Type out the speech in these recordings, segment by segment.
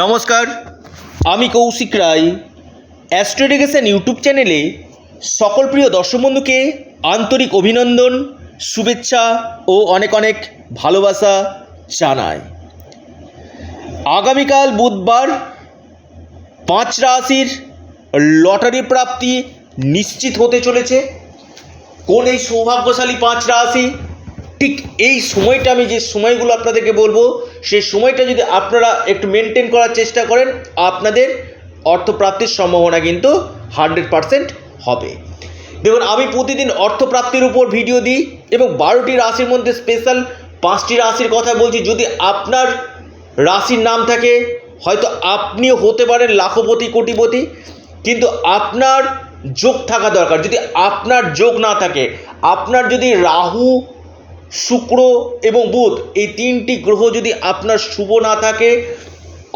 নমস্কার, আমি কৌশিক রায়। অ্যাস্ট্রোডিকেশন ইউটিউব চ্যানেলে সকল প্রিয় দর্শক বন্ধুকে আন্তরিক অভিনন্দন, শুভেচ্ছা ও অনেক অনেক ভালোবাসা জানাই। আগামীকাল বুধবার পাঁচ রাশির লটারি প্রাপ্তি নিশ্চিত হতে চলেছে। কোন এই সৌভাগ্যশালী পাঁচ রাশি? ঠিক এই সময়টা আমি যে সময়গুলো আপনাদেরকে বলব, সেই সময়টা যদি আপনারা একটু মেনটেন করার চেষ্টা করেন, আপনাদের অর্থপ্রাপ্তির সম্ভাবনা কিন্তু হান্ড্রেড পারসেন্ট হবে। দেখুন, আমি প্রতিদিন অর্থপ্রাপ্তির উপর ভিডিও দিই এবং বারোটি রাশির মধ্যে স্পেশাল পাঁচটি রাশির কথা বলছি। যদি আপনার রাশির নাম থাকে, হয়তো আপনিও হতে পারেন লাখপতি, কোটিপতি, কিন্তু আপনার যোগ থাকা দরকার। যদি আপনার যোগ না থাকে, আপনার যদি রাহু শুক্র এবং বুধ, এই তিনটি গ্রহ যদি আপনার শুভ না থাকে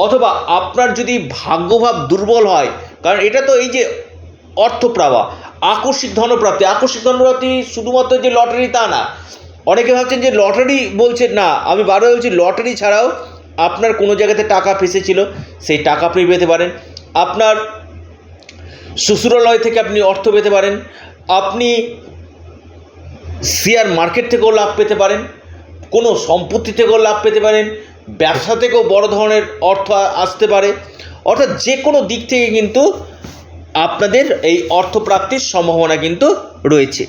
অথবা আপনার যদি ভাগ্যভাব দুর্বল হয়, কারণ এটা তো এই যে অর্থপ্রাবা আকস্মিক ধনপ্রাপ্তি আকস্মিক ধনপ্রাপ্তি শুধুমাত্র যে লটারি তা না। অনেকে ভাবছেন যে লটারি বলছেন না, আমি বারো বলছি লটারি ছাড়াও আপনার কোনো জায়গাতে টাকা ফেসেছিল, সেই টাকা আপনি পেতে পারেন। আপনার শ্বশুরালয় থেকে আপনি অর্থ পেতে পারেন। আপনি শেয়ার মার্কেট থেকেও লাভ পেতে পারেন, কোনো সম্পত্তি থেকেও লাভ পেতে পারেন, ব্যবসা থেকেও বড় ধরনের অর্থ আসতে পারে। অর্থাৎ যে কোনো দিক থেকে কিন্তু আপনাদের এই অর্থপ্রাপ্তির সম্ভাবনা কিন্তু রয়েছে।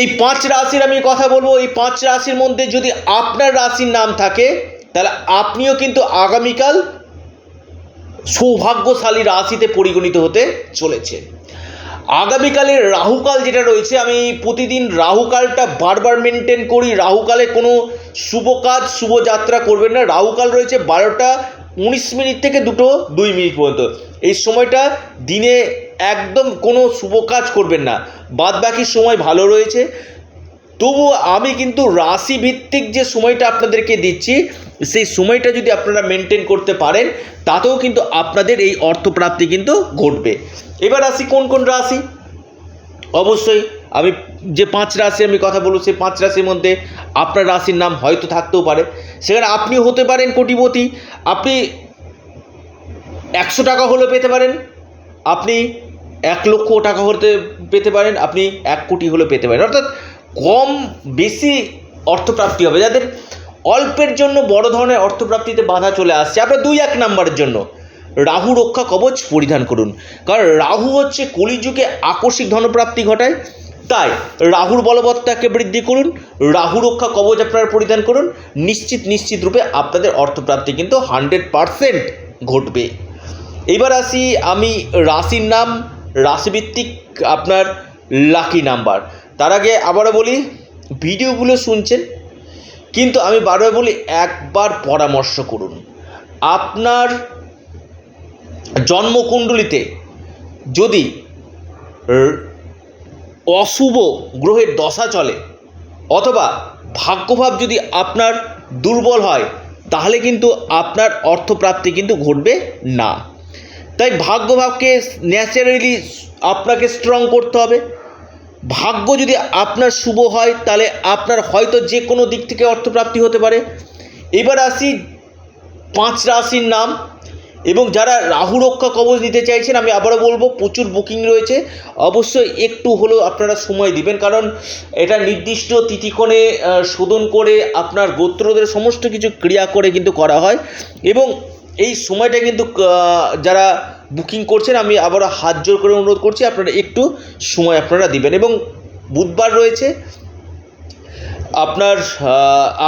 এই পাঁচ রাশির আমি কথা বলব, এই পাঁচ রাশির মধ্যে যদি আপনার রাশির নাম থাকে, তাহলে আপনিও কিন্তু আগামীকাল সৌভাগ্যশালী রাশিতে পরিগণিত হতে চলেছে আগামীকালের রাহুকাল যেটা রয়েছে, আমি প্রতিদিন রাহুকালটা বারবার মেনটেন করি। রাহুকালে কোনো শুভ কাজ, শুভ যাত্রা করবেন না। রাহুকাল রয়েছে বারোটা উনিশ মিনিট থেকে দুটো দুই মিনিট পর্যন্ত। এই সময়টা দিনে একদম কোনো শুভ কাজ করবেন না। বাদ বাকি সময় ভালো রয়েছে। তবু আমি কিন্তু রাশিভিত্তিক যে সময়টা আপনাদেরকে দিচ্ছি সেই সময়টা যদি আপনারা মেনটেন করতে পারেন, তাতেও কিন্তু আপনাদের এই অর্থপ্রাপ্তি কিন্তু ঘটবে। এবার আসি কোন কোন রাশি? অবশ্যই আমি যে পাঁচ রাশি আমি কথা বলব, সেই পাঁচ রাশির মধ্যে আপনার রাশির নাম হয়তো থাকতেও পারে। সেখানে আপনি হতে পারেন কোটিপতি, আপনি একশো টাকা হলেও পেতে পারেন, আপনি এক লক্ষ টাকা হতে পেতে পারেন, আপনি এক কোটি হলেও পেতে পারেন। অর্থাৎ কম বেশি অর্থপ্রাপ্তি হবে। যাদের অল্পের জন্য বড় ধরনের অর্থপ্রাপ্তিতে বাধা চলে আসছে। আপনার দুই এক নাম্বারের জন্য। রাহু রক্ষা কবচ পরিধান করুন। কারণ রাহু হচ্ছে কলিযুগে আকস্মিক ধনপ্রাপ্তি ঘটায়। তাই রাহুর বলবত্তাকে বৃদ্ধি করুন। রাহু রক্ষা কবচ আপনারা পরিধান করুন। নিশ্চিত নিশ্চিত রূপে আপনাদের অর্থপ্রাপ্তি কিন্তু হান্ড্রেড পারসেন্ট ঘটবে। এবার আসি আমি রাশির নাম, রাশিভিত্তিক আপনার লাকি নাম্বার। তার আগে আবারও বলি, ভিডিওগুলো শুনছেন কিন্তু আমি বারবার বলি, একবার পরামর্শ করুন। আপনার জন্মকুণ্ডলিতে যদি অশুভ গ্রহের দশা চলে, অথবা ভাগ্যভাব যদি আপনার দুর্বল হয়, তাহলে কিন্তু আপনার অর্থপ্রাপ্তি কিন্তু ঘটবে না। তাই ভাগ্যভাবকে ন্যাচারালি আপনাকে স্ট্রং করতে হবে। ভাগ্য যদি আপনার শুভ হয়, তাহলে আপনার হয়তো যে কোনো দিক থেকে অর্থপ্রাপ্তি হতে পারে। এবার আসি পাঁচ রাশির নাম, এবং যারা রাহু রক্ষা কবচ নিতে চাইছেন, আমি আবারও বলব, প্রচুর বুকিং রয়েছে। অবশ্যই একটু হলেও আপনারা সময় দিবেন, কারণ এটা নির্দিষ্ট তিথিকোণে শোধন করে আপনার গোত্রদের সমস্ত কিছু ক্রিয়া করে কিন্তু করা হয়। এবং এই সময়টা কিন্তু যারা বুকিং করছেন, আমি আবারও হাত জোর করে অনুরোধ করছি, আপনারা একটু সময় আপনারা দিবেন। এবং বুধবার রয়েছে, আপনার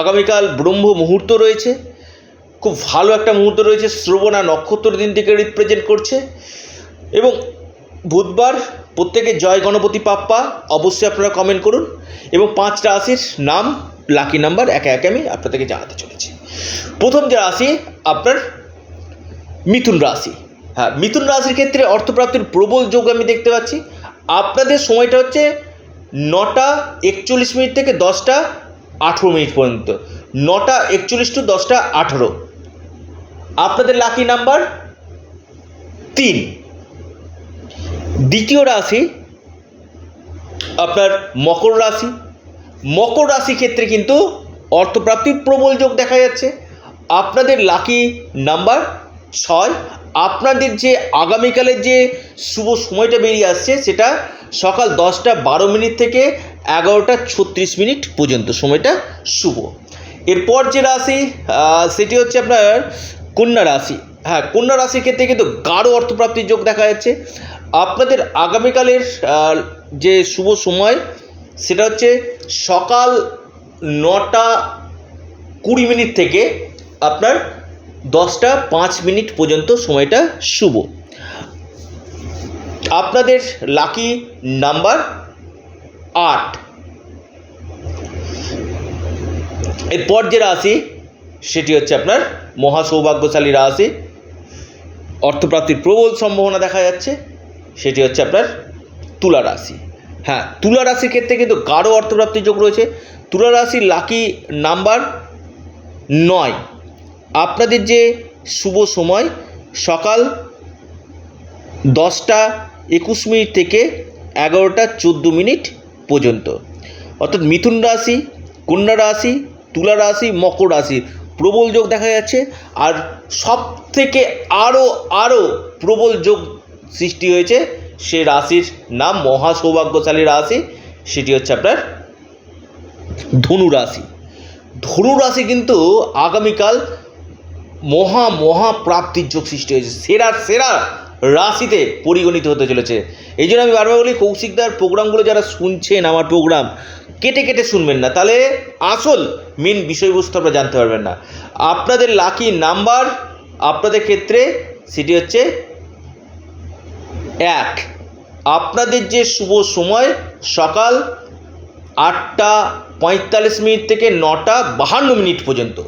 আগামীকাল ব্রহ্ম মুহূর্ত রয়েছে, খুব ভালো একটা মুহূর্ত রয়েছে, শ্রবণা নক্ষত্র দিনটিকে রিপ্রেজেন্ট করছে। এবং বুধবার প্রত্যেকে জয় গণপতি পাপ্পা, অবশ্যই আপনারা কমেন্ট করুন। এবং পাঁচটা রাশির নাম লাকি নাম্বার একে একে আমি আপনাদেরকে জানাতে চলেছি। প্রথম যে রাশি, আপনার মিথুন রাশি। হ্যাঁ মিথুন রাশির ক্ষেত্রে অর্থপ্রাপ্তির প্রবল যোগ আমি দেখতে পাচ্ছি। আপনাদের সময়টা হচ্ছে নটা একচল্লিশ মিনিট থেকে দশটা আঠেরো মিনিট পর্যন্ত। নটা একচল্লিশ টু দশটা আঠেরো। আপনাদের লাকি নাম্বার তিন। দ্বিতীয় রাশি আপনার মকর রাশি। মকর রাশি ক্ষেত্রে কিন্তু অর্থপ্রাপ্তির প্রবল যোগ দেখা যাচ্ছে। আপনাদের লাকি নাম্বার ছয়। আপনাদের যে আগামীকালের যে শুভ সময়টা বেরিয়ে আসছে, সেটা সকাল দশটা বারো মিনিট থেকে এগারোটা ছত্রিশ মিনিট পর্যন্ত। সময়টা শুভ। এরপর যে রাশি সেটি হচ্ছে আপনার কন্যা রাশি। হ্যাঁ কন্যা রাশির ক্ষেত্রে কিন্তু গাঢ় অর্থপ্রাপ্তির যোগ দেখা যাচ্ছে। আপনাদের আগামীকালের যে শুভ সময়, সেটা হচ্ছে সকাল নটা কুড়ি মিনিট থেকে আপনার দশটা পাঁচ মিনিট পর্যন্ত সময়টা শুভ। আপনাদের লাকি নাম্বার আট। এরপর যে রাশি, সেটি হচ্ছে আপনার মহা সৌভাগ্যশালী রাশি। অর্থপ্রাপ্তির প্রবল সম্ভাবনা দেখা যাচ্ছে, সেটি হচ্ছে আপনার তুলা রাশি। হ্যাঁ তুলা রাশির ক্ষেত্রে কিন্তু গাঢ় অর্থপ্রাপ্তির যোগ রয়েছে। তুলা রাশির লাকি নাম্বার নয়। আপনাদের যে শুভ সময়, সকাল দশটা একুশ মিনিট থেকে এগারোটা চোদ্দ মিনিট পর্যন্ত। অর্থাৎ মিথুন রাশি, কন্যা রাশি, তুলা রাশি, মকর রাশি প্রবল যোগ দেখা যাচ্ছে। আর সব থেকে আরও আরও প্রবল যোগ সৃষ্টি হয়েছে সে রাশির নাম মহা সৌভাগ্যশালী রাশি। সেটি হচ্ছে আপনার ধনু রাশি। ধনু রাশি কিন্তু আগামীকাল মহা মহা প্রাপ্তির যোগ সৃষ্টি হয়েছে। সেরার সেরা রাশিতে পরিগণিত হতে চলেছে। এই জন্য আমি বারবার বলি, কৌশিকদার প্রোগ্রামগুলো যারা শুনছেন আমার প্রোগ্রাম, কেটে কেটে শুনবেন না। তাহলে আসল মেন বিষয়বস্তু আপনারা জানতে পারবেন না। আপনাদের লাকি নাম্বার আপনাদের ক্ষেত্রে সেটি হচ্ছে এক। আপনাদের যে শুভ সময়, সকাল আটটা পঁয়তাল্লিশ মিনিট থেকে নটা বাহান্ন মিনিট পর্যন্ত।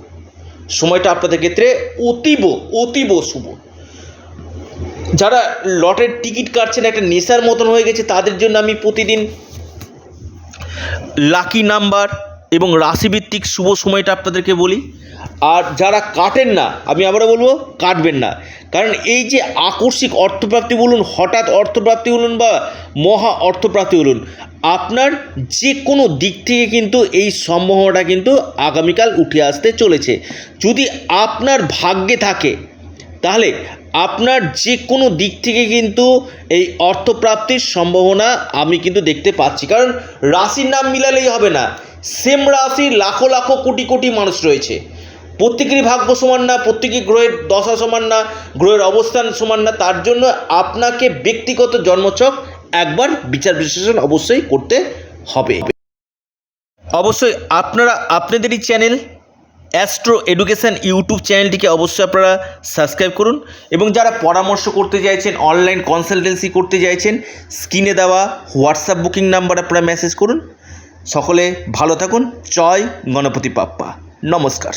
সময়টা আপনাদের ক্ষেত্রে অতীব অতীব শুভ। যারা লটের টিকিট কাটছেন, একটা নেশার মতন হয়ে গেছে, তাদের জন্য আমি প্রতিদিন লাকি নাম্বার এবং রাশিভিত্তিক শুভ সময়টা আপনাদেরকে বলি। আর যারা কাটেন না, আমি আবারও বলব, কাটবেন না। কারণ এই যে আকস্মিক অর্থপ্রাপ্তি বলুন, হঠাৎ অর্থপ্রাপ্তি বলুন বা মহা অর্থপ্রাপ্তি বলুন, আপনার যে কোনো দিক থেকে কিন্তু এই সম্ভাবনাটা কিন্তু আগামীকাল উঠে আসতে চলেছে। যদি আপনার ভাগ্যে থাকে, তাহলে আপনার যে কোনো দিক থেকে কিন্তু এই অর্থপ্রাপ্তির সম্ভাবনা আমি কিন্তু দেখতে পাচ্ছি। কারণ রাশির নাম মিলালেই হবে না। সেম রাশির লাখো লাখো কোটি কোটি মানুষ রয়েছে। প্রত্যেকেরই ভাগ্য সমান না, প্রত্যেকের গ্রহের দশা সমান না, গ্রহের অবস্থান সমান না, তার জন্য আপনাকে ব্যক্তিগত জন্মছক একবার বিচার বিশ্লেষণ অবশ্যই করতে হবে। অবশ্যই আপনারা, আপনাদেরই চ্যানেল অ্যাস্ট্রো এডুকেশান ইউটিউব চ্যানেলটিকে অবশ্যই আপনারা সাবস্ক্রাইব করুন এবং যারা পরামর্শ করতে চাইছেন অনলাইন কনসালটেন্সি করতে চাইছেন স্ক্রিনে দেওয়া হোয়াটসঅ্যাপ বুকিং নাম্বার আপনারা মেসেজ করুন। সকলে ভালো থাকুন। জয় গণপতি পাপ্পা নমস্কার।